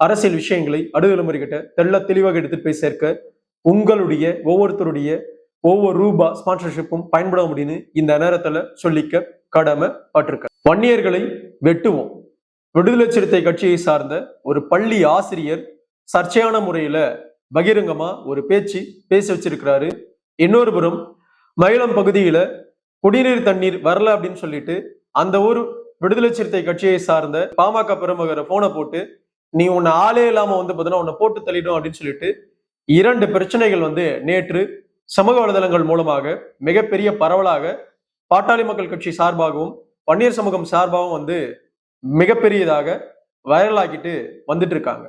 அரசியல் விஷயங்களை அடுதலைமுறைகிட்ட தெள்ள தெளிவாக எடுத்துட்டு போய் சேர்க்க உங்களுடைய ஒவ்வொருத்தருடைய ஒவ்வொரு ரூபா ஸ்பான்சர்ஷிப்பும் பயன்பட முடியும்னு இந்த நேரத்துல சொல்லிக்க கடமை பட்டிருக்க வன்னியர்களை வெட்டுவோம். விடுதலை சிறுத்தை கட்சியை சார்ந்த ஒரு பள்ளி ஆசிரியர் சர்ச்சையான முறையில பகிரங்கமா ஒரு பேச்சு பேசி வச்சிருக்கிறாரு. இன்னொரு புறம் மயிலம் பகுதியில குடிநீர் தண்ணீர் வரல அப்படின்னு சொல்லிட்டு அந்த ஊர் விடுதலை சிறுத்தை கட்சியை சார்ந்த பாமக பிரமுகரை போனை போட்டு நீ உன்னை ஆளே இல்லாம வந்து பார்த்தீங்கன்னா உன்னை போட்டு தள்ளிடும் அப்படின்னு சொல்லிட்டு இரண்டு பிரச்சனைகள் வந்து நேற்று சமூக வலைதளங்கள் மூலமாக மிகப்பெரிய பரவலாக பாட்டாளி மக்கள் கட்சி சார்பாகவும் பன்னீர் சமூகம் சார்பாகவும் வந்து மிகப்பெரியதாக வைரலாக்கிட்டு வந்துட்டு இருக்காங்க.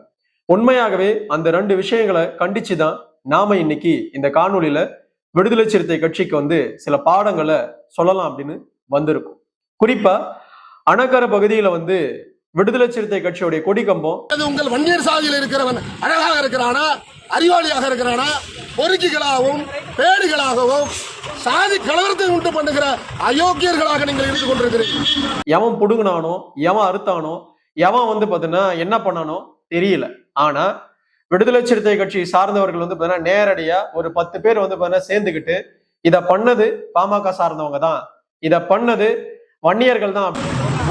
உண்மையாகவே அந்த ரெண்டு விஷயங்களை கண்டிச்சு தான் நாம இன்னைக்கு இந்த காணொலியில விடுதலை சிறுத்தை கட்சிக்கு வந்து சில பாடங்களை சொல்லலாம் அப்படின்னு வந்திருக்கும். குறிப்பா அணக்கர பகுதியில வந்து விடுதலை சிறுத்தை கட்சியுடைய கொடி கம்பம். உங்கள் வன்னியர் சாதியில் இருக்கிறவன் அழகாக இருக்கிறானா அறிவாளியாக இருக்கிறானா பொறுக்கிகளாகவும் பேடிகளாகவும் சாதி கலவரத்தை உண்டு பண்ணுகிற அயோக்கியர்களாக நீங்கள் இருந்து கொண்டிருக்கிறீர்கள். எவன் புடுங்கினானோ எவன் அறுத்தானோ எவன் வந்து பார்த்தீங்கன்னா என்ன பண்ணானோ தெரியல. ஆனா விடுதலை சிறுத்தை கட்சி சார்ந்தவர்கள் வந்து பார்த்தீங்கன்னா நேரடியா ஒரு பத்து பேர் வந்து பார்த்தீங்கன்னா சேர்ந்துக்கிட்டு இதை பண்ணது பாமக சார்ந்தவங்க தான். இதை பண்ணது வன்னியர்கள் தான்.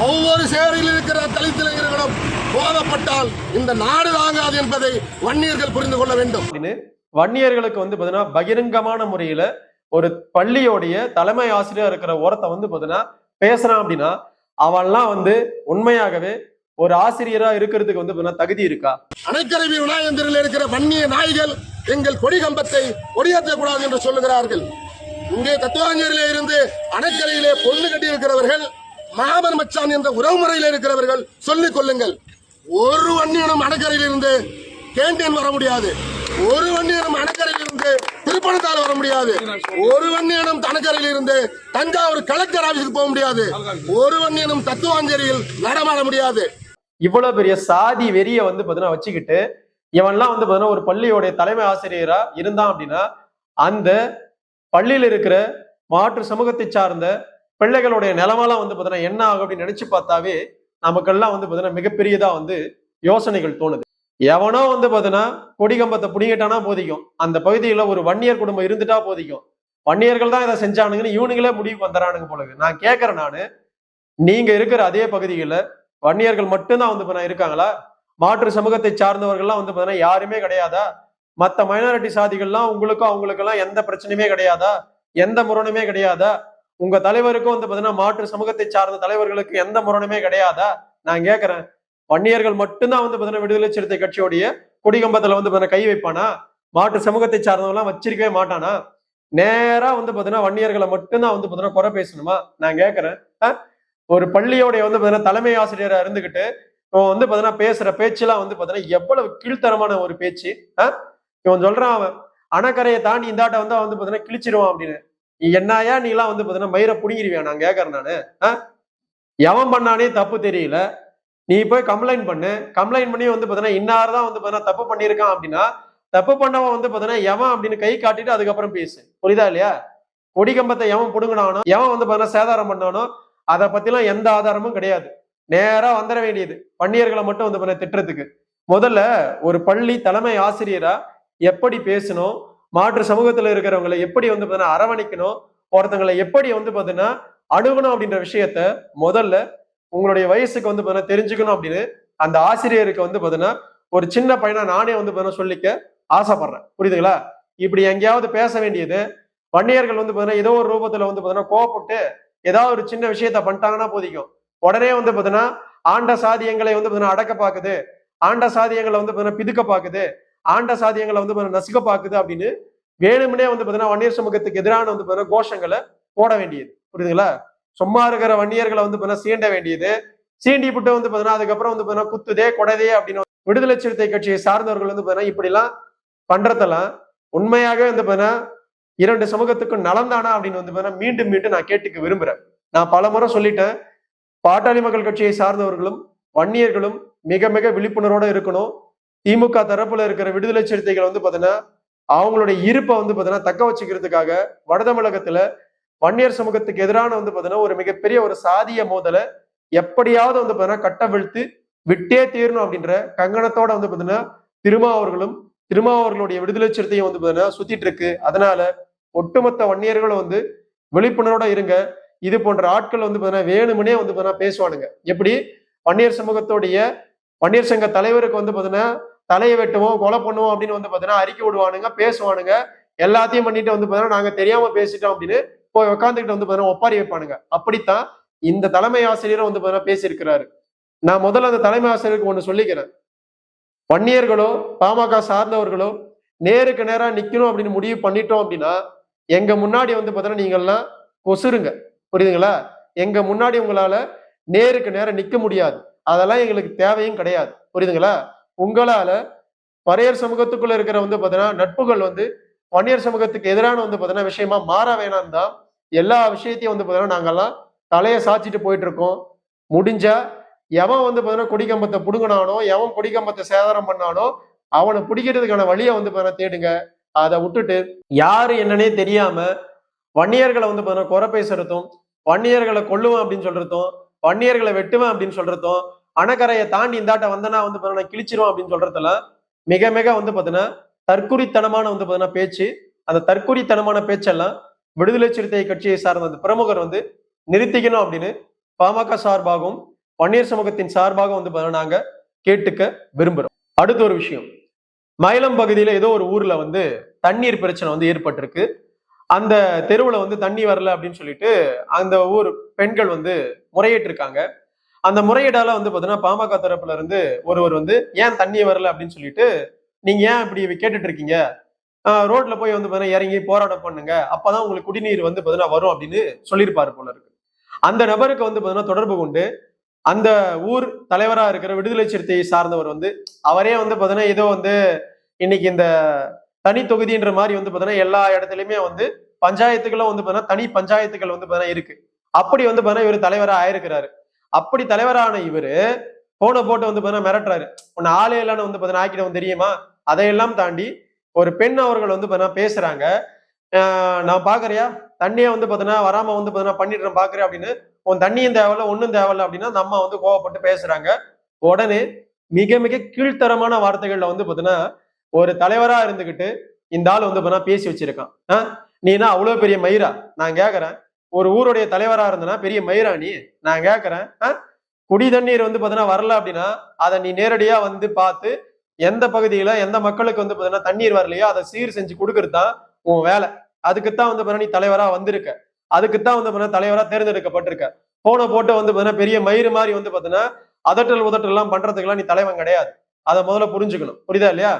ஒவ்வொரு சேரில் இருக்கிற தலித் இளைஞர்களும் போதப்பட்டால் இந்த நாடு தாங்காது என்பதை வன்னியர்கள் புரிந்து கொள்ள வேண்டும். அப்படின்னு வன்னியர்களுக்கு வந்து பார்த்தீங்கன்னா பகிரங்கமான முறையில ஒரு பள்ளியோடைய தலைமை ஆசிரியர் இருக்கிற ஒருத்த வந்து பார்த்தீங்கன்னா பேசுறான் அப்படின்னா அவன்லாம் வந்து உண்மையாகவே ஒரு ஆசிரியரா இருக்கிறதுக்கு வந்து தகுதி இருக்கா? அணைக்கருவி விநாயகந்திரில் இருக்கிற வன்னிய நாய்கள் எங்கள் கொடி கம்பத்தை கொடியேற்றக்கூடாது என்று சொல்லுகிறார்கள். இங்கே தத்துவாஞ்சேரியிலே இருந்து அணைக்கரையிலே பொண்ணு கட்டி இருக்கிறவர்கள் மாமன் மச்சான் என்ற உறவுமுறையில் இருக்கிறவர்கள் சொல்லிக் கொள்ளுங்கள். ஒரு வன்னியனும் அணைக்கரையில் இருந்து கேண்டீன் வர முடியாது. ஒரு வன்னியனும் அணைக்கரையில் இருந்து திருப்பணத்தால் வர முடியாது. ஒரு வன்னியனும் தனக்கரையில் இருந்து தஞ்சாவூர் கலெக்டர் ஆபீஸுக்கு போக முடியாது. ஒரு வன்னியனும் தத்துவாஞ்சேரியில் நடமாட முடியாது. இவ்வளவு பெரிய சாதி வெறிய வந்து பார்த்தீங்கன்னா வச்சுக்கிட்டு இவன்லாம் வந்து பார்த்தீங்கன்னா ஒரு பள்ளியோடைய தலைமை ஆசிரியரா இருந்தான் அப்படின்னா அந்த பள்ளியில் இருக்கிற மாற்று சமூகத்தை சார்ந்த பிள்ளைகளுடைய நிலமெல்லாம் வந்து பார்த்தீங்கன்னா என்ன ஆகும் அப்படின்னு நினைச்சு பார்த்தாவே நமக்கெல்லாம் வந்து பார்த்தீங்கன்னா மிகப்பெரியதா வந்து யோசனைகள் தோணுது. எவனோ வந்து பார்த்தீங்கன்னா கொடிகம்பத்தை புடிங்கிட்டானா போதிக்கும். அந்த பகுதியில் ஒரு வன்னியர் குடும்பம் இருந்துட்டா போதிக்கும். வன்னியர்கள் தான் இதை செஞ்சானுங்கன்னு இவனுங்களே முடிவுக்கு வந்துறானுங்க போலது நான் கேட்கறேன் நான் நீங்க இருக்கிற அதே பகுதியில் வன்னியர்கள் மட்டும்தான் வந்து பார்த்தீங்கன்னா இருக்காங்களா? மாற்று சமூகத்தை சார்ந்தவர்கள்லாம் வந்து பார்த்தீங்கன்னா யாருமே கிடையாதா? மற்ற மைனாரிட்டி சாதிகள்லாம் உங்களுக்கும் அவங்களுக்கெல்லாம் எந்த பிரச்சனையுமே கிடையாதா? எந்த முரணுமே கிடையாதா? உங்க தலைவருக்கும் வந்து பார்த்தீங்கன்னா மாற்று சமூகத்தை சார்ந்த தலைவர்களுக்கு எந்த முரணுமே கிடையாதா? நான் கேட்கிறேன் வன்னியர்கள் மட்டும்தான் வந்து பார்த்தீங்கன்னா விடுதலை சிறுத்தை கட்சியோடைய கொடிகம்பத்துல வந்து பார்த்தீங்கன்னா கை வைப்பானா? மாற்று சமூகத்தை சார்ந்தவங்களாம் வச்சிருக்கவே மாட்டானா? நேரா வந்து பார்த்தீங்கன்னா வன்னியர்களை மட்டும்தான் வந்து பார்த்தீங்கன்னா குறை பேசணுமா? நான் கேட்கிறேன் ஒரு பள்ளியோடைய வந்து பார்த்தீங்கன்னா தலைமை ஆசிரியரா இருந்துகிட்டு இவன் வந்து பார்த்தீங்கன்னா பேசுற பேச்செல்லாம் வந்து பாத்தீங்கன்னா எவ்வளவு கீழ்த்தரமான ஒரு பேச்சு? இவன் சொல்றான் அவன் அணக்கரையை தாண்டி இந்தாட்ட வந்து அவன் வந்து பாத்தீங்கன்னா கிழிச்சிருவான் அப்படின்னு. என்னையா நீ எல்லாம் வந்து பார்த்தீங்கன்னா மயிரை புடுங்கிருவியா? நான் கேட்கறேன் நானு. எவன் பண்ணானே தப்பு தெரியல. நீ போய் கம்ப்ளைண்ட் பண்ணு. கம்ப்ளைண்ட் பண்ணி வந்து பார்த்தீங்கன்னா இன்னார் தான் வந்து பார்த்தீங்கன்னா தப்பு பண்ணியிருக்கான் அப்படின்னா தப்பு பண்ணவன் வந்து பார்த்தீங்கன்னா எவன் அப்படின்னு கை காட்டிட்டு அதுக்கப்புறம் பேசு. புரியுதா இல்லையா? கொடிக்கம்பத்தை எவன் புடுங்கினானோ எவன் வந்து பார்த்தீங்கன்னா சேதாரம் பண்ணானோ அதை பத்திலாம் எந்த ஆதாரமும் கிடையாது. நேரா வந்துட வேண்டியது. பன்னியர்களை மட்டும் வந்து பார்த்தீங்கன்னா திட்டுறதுக்கு. முதல்ல ஒரு பள்ளி தலைமை ஆசிரியரா எப்படி பேசணும்? மாற்று சமூகத்துல இருக்கிறவங்களை எப்படி வந்து பார்த்தீங்கன்னா அரவணைக்கணும் ஒருத்தங்களை எப்படி வந்து பார்த்தீங்கன்னா அணுகணும் அப்படின்ற விஷயத்த முதல்ல உங்களுடைய வயசுக்கு வந்து பார்த்தீங்கன்னா தெரிஞ்சுக்கணும் அப்படின்னு அந்த ஆசிரியருக்கு வந்து பார்த்தீங்கன்னா ஒரு சின்ன பையனா நானே வந்து பார்த்தீங்கன்னா சொல்லிக்க ஆசைப்படுறேன் புரியுதுங்களா இப்படி எங்கேயாவது பேச வேண்டியது வன்னியர்கள் வந்து பார்த்தீங்கன்னா ஏதோ ஒரு ரூபத்துல வந்து பார்த்தீங்கன்னா கோவப்பட்டு ஏதாவது ஒரு சின்ன விஷயத்த பண்ணிட்டாங்கன்னா போதிக்கும் உடனே வந்து பார்த்தீங்கன்னா ஆண்ட சாதியங்களை வந்து பார்த்தீங்கன்னா அடக்க பாக்குது ஆண்ட சாதியங்களை வந்து பார்த்தீங்கன்னா பிதுக்க பாக்குது ஆண்ட சாதியங்களை வந்து நசுக்க பாக்குது அப்படின்னு வேணும்னே வந்து பார்த்தீங்கன்னா வன்னியர் சமூகத்துக்கு எதிரான வந்து பார்த்தீங்கன்னா கோஷங்களை போட வேண்டியது. புரியுதுங்களா? சும்மா இருக்கிற வன்னியர்களை வந்து பார்த்தீங்கன்னா சீண்ட வேண்டியது. சீண்டி விட்டு வந்து பார்த்தீங்கன்னா அதுக்கப்புறம் வந்து பார்த்தீங்கன்னா குத்துதே கொடதே அப்படின்னு விடுதலை சிறுத்தை கட்சியை சார்ந்தவர்கள் வந்து பாத்தீங்கன்னா இப்படிலாம் பண்றதெல்லாம் உண்மையாகவே வந்து பாத்தீங்கன்னா இரண்டு சமூகத்துக்கும் நலந்தானா அப்படின்னு வந்து பாத்தீங்கன்னா மீண்டும் மீண்டும் நான் கேட்டுக்க விரும்புறேன். நான் பல முறை சொல்லிட்டேன் பாட்டாளி மக்கள் கட்சியை சார்ந்தவர்களும் வன்னியர்களும் மிக மிக விழிப்புணர்வோட இருக்கணும். திமுக தரப்புல இருக்கிற விடுதலை சிறுத்தைகள் வந்து பாத்தீங்கன்னா அவங்களுடைய இருப்பை வந்து பாத்தீங்கன்னா தக்க வச்சுக்கிறதுக்காக வட தமிழகத்துல வன்னியர் சமூகத்துக்கு எதிரான வந்து பாத்தீங்கன்னா ஒரு மிகப்பெரிய ஒரு சாதிய மோதலை எப்படியாவது வந்து பாத்தீங்கன்னா கட்டவிழ்த்து விட்டே தீரணும் அப்படின்ற கங்கணத்தோட வந்து பாத்தீங்கன்னா திருமாவர்களும் திருமாவர்களுடைய விடுதலை சிறுத்தையும் வந்து பாத்தீங்கன்னா சுத்திட்டு இருக்கு. அதனால ஒட்டுமொத்த வன்னியர்களும் வந்து விழிப்புணர்வோட இருங்க. இது போன்ற ஆட்கள் வந்து பாத்தீங்கன்னா வேணுமுனே வந்து பாத்தீங்கன்னா பேசுவானுங்க. எப்படி? வன்னியர் சமூகத்துடைய வன்னியர் சங்க தலைவருக்கு வந்து பாத்தீங்கன்னா தலையை வெட்டுவோம் கொலை பண்ணுவோம் அப்படின்னு வந்து பார்த்தீங்கன்னா அறிக்கை விடுவானுங்க பேசுவானுங்க. எல்லாத்தையும் பண்ணிட்டு வந்து பார்த்தீங்கன்னா நாங்க தெரியாம பேசிட்டோம் அப்படின்னு போய் உட்காந்துக்கிட்டு வந்து பார்த்தீங்கன்னா ஒப்பாரி வைப்பானுங்க. அப்படித்தான் இந்த தலைமை ஆசிரியரும் வந்து பார்த்தீங்கன்னா பேசியிருக்கிறாரு. நான் முதல்ல அந்த தலைமை ஆசிரியருக்கு ஒன்று சொல்லிக்கிறேன். வன்னியர்களோ பாமக சார்ந்தவர்களோ நேருக்கு நேராக நிற்கணும் அப்படின்னு முடிவு பண்ணிட்டோம் அப்படின்னா எங்க முன்னாடி வந்து பார்த்தீங்கன்னா நீங்கள்லாம் கொசுருங்க. புரியுதுங்களா? எங்க முன்னாடி உங்களால நேருக்கு நேரம் நிற்க முடியாது. அதெல்லாம் எங்களுக்கு தேவையும் கிடையாது. புரியுதுங்களா? உங்களால பறையர் சமூகத்துக்குள்ள இருக்கிற வந்து பாத்தீங்கன்னா நட்புகள் வந்து வன்னியர் சமூகத்துக்கு எதிரான வந்து பாத்தீங்கன்னா விஷயமா மாற வேணாம் தான் எல்லா விஷயத்தையும் வந்து பாத்தீங்கன்னா நாங்கெல்லாம் தலையை சாச்சிட்டு போயிட்டு இருக்கோம் முடிஞ்சா எவன் வந்து பாத்தீங்கன்னா கொடிக்கம்பத்தை புடுங்கினானோ எவன் கொடிக்கம்பத்தை சேதாரம் பண்ணானோ அவனை பிடிக்கிறதுக்கான வழியை வந்து பாத்தீங்கன்னா தேடுங்க. அதை விட்டுட்டு யாரு என்னன்னே தெரியாம வன்னியர்களை வந்து பாத்தீங்கன்னா குறை பேசுறதும் வன்னியர்களை கொல்லுவேன் அப்படின்னு சொல்றதும் வன்னியர்களை வெட்டுவேன் அப்படின்னு சொல்றதும் அணக்கரையை தாண்டி இந்தாட்ட வந்தனா வந்து பார்த்தீங்கன்னா கிழிச்சிரும் அப்படின்னு சொல்றதுல மிக மிக வந்து பார்த்தீங்கன்னா தற்குறித்தனமான வந்து பார்த்தீங்கன்னா பேச்சு. அந்த தற்குறித்தனமான பேச்செல்லாம் விடுதலை சிறுத்தை கட்சியை சார்ந்த அந்த பிரமுகர் வந்து நிறுத்திக்கணும் அப்படின்னு பாமக சார்பாகவும் பன்னீர் சமூகத்தின் சார்பாக வந்து பார்த்தீங்கன்னா நாங்க கேட்டுக்க விரும்புகிறோம் அடுத்த ஒரு விஷயம். மயிலம் பகுதியில் ஏதோ ஒரு ஊர்ல வந்து தண்ணீர் பிரச்சனை வந்து ஏற்பட்டிருக்கு. அந்த தெருவில் வந்து தண்ணி வரல அப்படின்னு சொல்லிட்டு அந்த ஊர் பெண்கள் வந்து முறையிட்டிருக்காங்க அந்த முறையீடால வந்து பாத்தீங்கன்னா பாமக தரப்புல இருந்து ஒருவர் வந்து ஏன் தண்ணி வரல? அப்படின்னு சொல்லிட்டு நீங்க ஏன் இப்படி கேட்டுட்டு இருக்கீங்க? ரோட்ல போய் வந்து பாத்தீங்கன்னா இறங்கி போராட்டம் பண்ணுங்க. அப்பதான் உங்களுக்கு குடிநீர் வந்து பாத்தீங்கன்னா வரும் அப்படின்னு சொல்லியிருப்பாரு போல இருக்கு. அந்த நபருக்கு வந்து பாத்தீங்கன்னா தொடர்பு கொண்டு அந்த ஊர் தலைவரா இருக்கிற விடுதலை சிறுத்தையை சார்ந்தவர் வந்து அவரே வந்து பாத்தீங்கன்னா ஏதோ வந்து இன்னைக்கு இந்த தனி தொகுதின்ற மாதிரி வந்து பாத்தீங்கன்னா எல்லா இடத்துலயுமே வந்து பஞ்சாயத்துகளும் வந்து பாத்தீங்கன்னா தனி பஞ்சாயத்துகள் வந்து பாத்தீங்கன்னா இருக்கு. அப்படி வந்து பாத்தீங்கன்னா இவர் தலைவரா ஆயிருக்கிறாரு. அப்படி தலைவரான இவரு போனை போட்டு வந்து பார்த்தீங்கன்னா மிரட்டுறாரு. உன்னை ஆளே இல்லைன்னு வந்து பார்த்தீங்கன்னா ஆக்கிடவும் தெரியுமா? அதையெல்லாம் தாண்டி ஒரு பெண் அவர்கள் வந்து பார்த்தீங்கன்னா பேசுறாங்க. நான் பாக்குறியா? தண்ணியை வந்து பார்த்தீங்கன்னா வராம வந்து பார்த்தீங்கன்னா பண்ணிடுறேன் பாக்குறேன் அப்படின்னு உன் தண்ணியும் தேவையில்ல ஒன்றும் தேவையில்ல அப்படின்னா நம்ம அம்மா வந்து கோவப்பட்டு பேசுறாங்க. உடனே மிக மிக கீழ்த்தரமான வார்த்தைகள்ல வந்து பார்த்தீங்கன்னா ஒரு தலைவரா இருந்துகிட்டு இந்த ஆள் வந்து பார்த்தீங்கன்னா பேசி வச்சிருக்கான். நீனா அவ்வளோ பெரிய மயிரா? நான் கேட்குறேன் ஒரு ஊருடைய தலைவரா இருந்தனா பெரிய மயிராணி நீ நான் கேட்குறேன் குடி தண்ணீர் வந்து பாத்தீங்கன்னா வரல அப்படின்னா அதை நீ நேரடியா வந்து பார்த்து எந்த பகுதியில எந்த மக்களுக்கு வந்து பாத்தீங்கன்னா தண்ணீர் வரலையோ அதை சீர் செஞ்சு கொடுக்கறது தான் உன் வேலை. அதுக்குத்தான் வந்து பாத்தீங்கன்னா நீ தலைவரா வந்திருக்க. அதுக்குத்தான் வந்து பாத்தீங்கன்னா தலைவரா தேர்ந்தெடுக்கப்பட்டிருக்க. போன போட்டு வந்து பாத்தீங்கன்னா பெரிய மயிறு மாதிரி வந்து பாத்தீங்கன்னா அதட்டல் உதட்டல் எல்லாம் பண்றதுக்கெல்லாம் நீ தலைவன் கிடையாது. அதை முதல்ல புரிஞ்சுக்கணும். புரியுதா இல்லையா?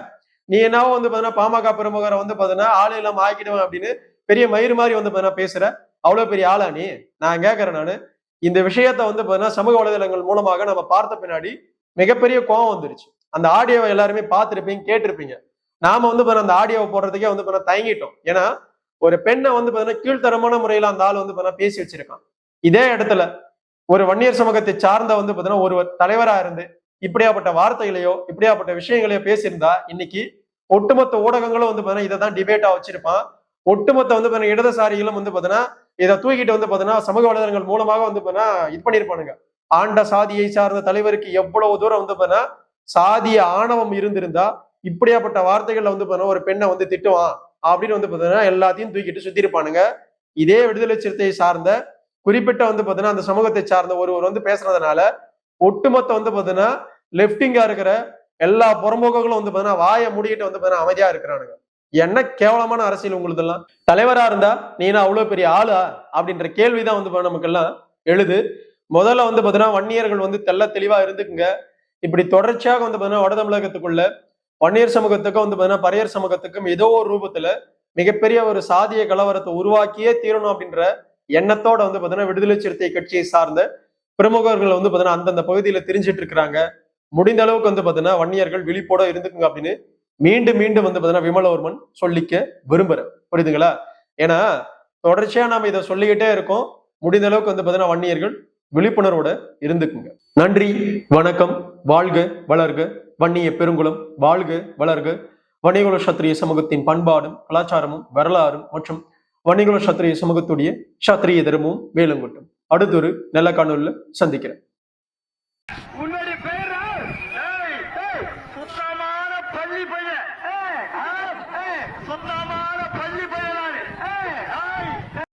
நீ என்னவோ வந்து பாத்தீங்கன்னா பாமக பிரமுகரை வந்து பாத்தீங்கன்னா ஆளு இல்லாம ஆக்கிடுவேன் அப்படின்னு பெரிய மயிறு மாதிரி வந்து பாத்தீங்கன்னா பேசுற. அவ்வளவு பெரிய ஆளா நீ? நான் கேட்கறேன் நானு. இந்த விஷயத்த வந்து பாத்தீங்கன்னா சமூக வலைதளங்கள் மூலமாக நம்ம பார்த்த பின்னாடி மிகப்பெரிய கோவம் வந்துருச்சு. அந்த ஆடியோவை எல்லாருமே பார்த்திருப்பீங்க கேட்டிருப்பீங்க. நாம வந்து பாத்தீங்கன்னா அந்த ஆடியோவை போடுறதுக்கே வந்து பாத்தீங்கன்னா தயங்கிட்டோம். ஏன்னா ஒரு பெண்ணை வந்து பாத்தீங்கன்னா கீழ்த்தரமான முறையில அந்த ஆள் வந்து பாத்தீங்கன்னா பேசி வச்சிருக்கான். இதே இடத்துல ஒரு வன்னியர் சமூகத்தை சார்ந்த வந்து பாத்தீங்கன்னா ஒரு தலைவரா இருந்து இப்படியாப்பட்ட வார்த்தைகளையோ இப்படியாப்பட்ட விஷயங்களையோ பேசியிருந்தா இன்னைக்கு ஒட்டுமொத்த ஊடகங்களும் வந்து பாத்தீங்கன்னா இதை தான் டிபேட்டா வச்சிருப்பான். ஒட்டுமொத்த வந்து பாத்தீங்கன்னா இடதுசாரிகளும் வந்து பாத்தீங்கன்னா இதை தூக்கிட்டு வந்து பார்த்தீங்கன்னா சமூக வலைதளங்கள் மூலமாக வந்து பார்த்தீங்கன்னா இது பண்ணியிருப்பானுங்க. ஆண்ட சாதியை சார்ந்த தலைவருக்கு எவ்வளவு தூரம் வந்து பார்த்தீங்கன்னா சாதிய ஆணவம் இருந்திருந்தா இப்படியாப்பட்ட வார்த்தைகள்ல வந்து பார்த்தீங்கன்னா ஒரு பெண்ணை வந்து திட்டுவான் அப்படின்னு வந்து பார்த்தீங்கன்னா எல்லாத்தையும் தூக்கிட்டு சுத்தி இருப்பானுங்க இதே விடுதலை சிறுத்தையை சார்ந்த குறிப்பிட்ட வந்து பார்த்தீங்கன்னா அந்த சமூகத்தை சார்ந்த ஒருவர் வந்து பேசுறதுனால ஒட்டுமொத்த வந்து பார்த்தீங்கன்னா லெப்டிங்கா இருக்கிற எல்லா புறமுகங்களும் வந்து பார்த்தீங்கன்னா வாயை முடிக்கிட்டு வந்து பார்த்தீங்கன்னா அமைதியா இருக்கிறானுங்க. என்ன கேவலமான அரசியல் உங்களுதெல்லாம்? தலைவரா இருந்தா நீனா அவ்வளவு பெரிய ஆளா? அப்படின்ற கேள்விதான் வந்து நமக்கு நமக்கெல்லாம் எழுது. முதல்ல வந்து பாத்தீங்கன்னா வன்னியர்கள் வந்து தெள்ள தெளிவா இருந்துக்குங்க. இப்படி தொடர்ச்சியாக வந்து பாத்தீங்கன்னா வட தமிழகத்துக்குள்ள வன்னியர் சமூகத்துக்கும் வந்து பாத்தீங்கன்னா பரையர் சமூகத்துக்கும் ஏதோ ஒரு ரூபத்துல மிகப்பெரிய ஒரு சாதிய கலவரத்தை உருவாக்கியே தீரணும் அப்படின்ற எண்ணத்தோட வந்து பாத்தீங்கன்னா விடுதலை சிறுத்தை கட்சியை சார்ந்த பிரமுகர்கள் வந்து பாத்தீங்கன்னா அந்தந்த பகுதியில தெரிஞ்சிட்டு இருக்கிறாங்க. முடிந்த அளவுக்கு வந்து பாத்தீங்கன்னா வன்னியர்கள் விழிப்போட இருந்துக்குங்க அப்படின்னு மீண்டும் மீண்டும் வந்து பார்த்தீங்கன்னா விமலவர்மன் சொல்லிக்க விரும்புறேன். புரியுதுங்களா? ஏன்னா தொடர்ச்சியா நாம இதை சொல்லிக்கிட்டே இருக்கோம். முடிந்த அளவுக்கு வந்து பார்த்தீங்கன்னா வன்னியர்கள் விழிப்புணர்வோட இருந்துக்குங்க. நன்றி வணக்கம் வாழ்க வளர்க வன்னிய பெருங்குளம் வாழ்க வளர்க. வணிகுல சத்திரிய சமூகத்தின் பண்பாடும் கலாச்சாரமும் வரலாறும் மற்றும் வணிகுல சத்திரிய சமூகத்துடைய சத்திரிய தர்மமும் வேலுங்கட்டும் அடுத்தொரு நல்ல காணொலியில் சந்திக்கிறேன்.